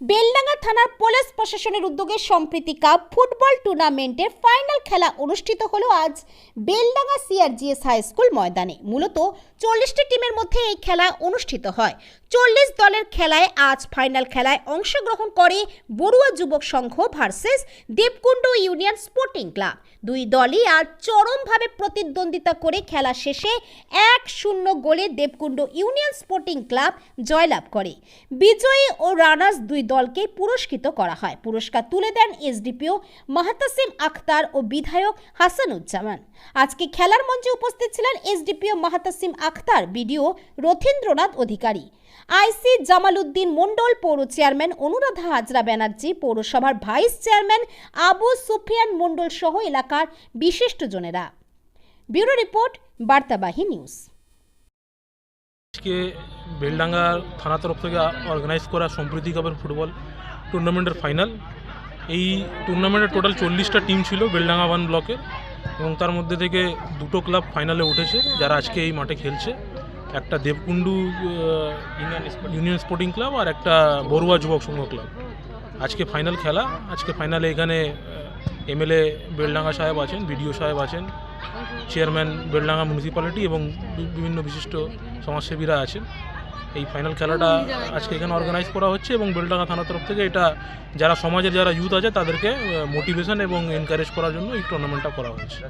বেলডাঙ্গা থানার পুলিশ প্রশাসনের উদ্যোগে সম্প্রীতি কাপ ফুটবল টুর্নামেন্টের ফাইনাল খেলা অনুষ্ঠিত হলো আজ বেলডাঙ্গা সিআরজিএস হাই স্কুল ময়দানে। মূলত চল্লিশটি টিমের মধ্যে এই খেলা অনুষ্ঠিত হয়। চল্লিশ দলের খেলায় আজ ফাইনাল খেলায় অংশগ্রহণ করে Barua Yubak Sangha versus Debkunda union sporting club. দুই দলই আর চরমভাবে প্রতিদ্বন্দ্বিতা করে খেলা শেষে এক শূন্য গোলে দেবকুণ্ড ইউনিয়ন স্পোর্টিং ক্লাব জয়লাভ করে। বিজয়ী ও রানার্স দুই দলকে পুরস্কৃত করা হয়। পুরস্কার তুলে দেন এসডিপিও মাহাতাসিম আখতার ও বিধায়ক হাসানুজ্জামান। আজকে খেলার মঞ্চে উপস্থিত ছিলেন SDPO Mahtasim Akhtar, BDO Rathindranath Adhikari. IC Jamaluddin Mondal পৌর চেয়ারম্যান অনুরাধা হাজরা ব্যানার্জি, পৌরসভার ভাইস চেয়ারম্যান আবু সুফিয়ান মণ্ডল সহ এলাকার বিশিষ্টজনেরা ব্যুরো রিপোর্ট, বার্তাবাহী নিউজ। আজকে বেলডাঙ্গা থানা তরফ থেকে অর্গানাইজ করা সম্প্রীতি কাপের ফুটবল টুর্নামেন্টের ফাইনাল এই টুর্নামেন্টের টোটাল চল্লিশটা টিম ছিল বেলডাঙ্গা ওয়ান ব্লকের এবং তার মধ্যে থেকে দুটো ক্লাব ফাইনালে উঠেছে, যারা আজকে এই মাঠে খেলছে। একটা দেবকুণ্ডু ইউনিয়ন স্পোর্টিং ক্লাব আর একটা বড়ুয়া যুবক সংঘ ক্লাব আজকে ফাইনাল খেলা। আজকে ফাইনালে এখানে এমএলএ বেলডাঙ্গা সাহেব আছেন বিডিও সাহেব আছেন চেয়ারম্যান বেলডাঙ্গা মিউনিসিপ্যালিটি এবং বিভিন্ন বিশিষ্ট সমাজসেবীরা আছেন। এই ফাইনাল খেলাটা আজকে এখানে অর্গানাইজ করা হচ্ছে এবং বেলডাঙ্গা থানার তরফ থেকে এটা যারা সমাজের যারা ইউথ আছে তাদেরকে মোটিভেশন এবং এনকারেজ করার জন্য এই টুর্নামেন্টটা করা হচ্ছে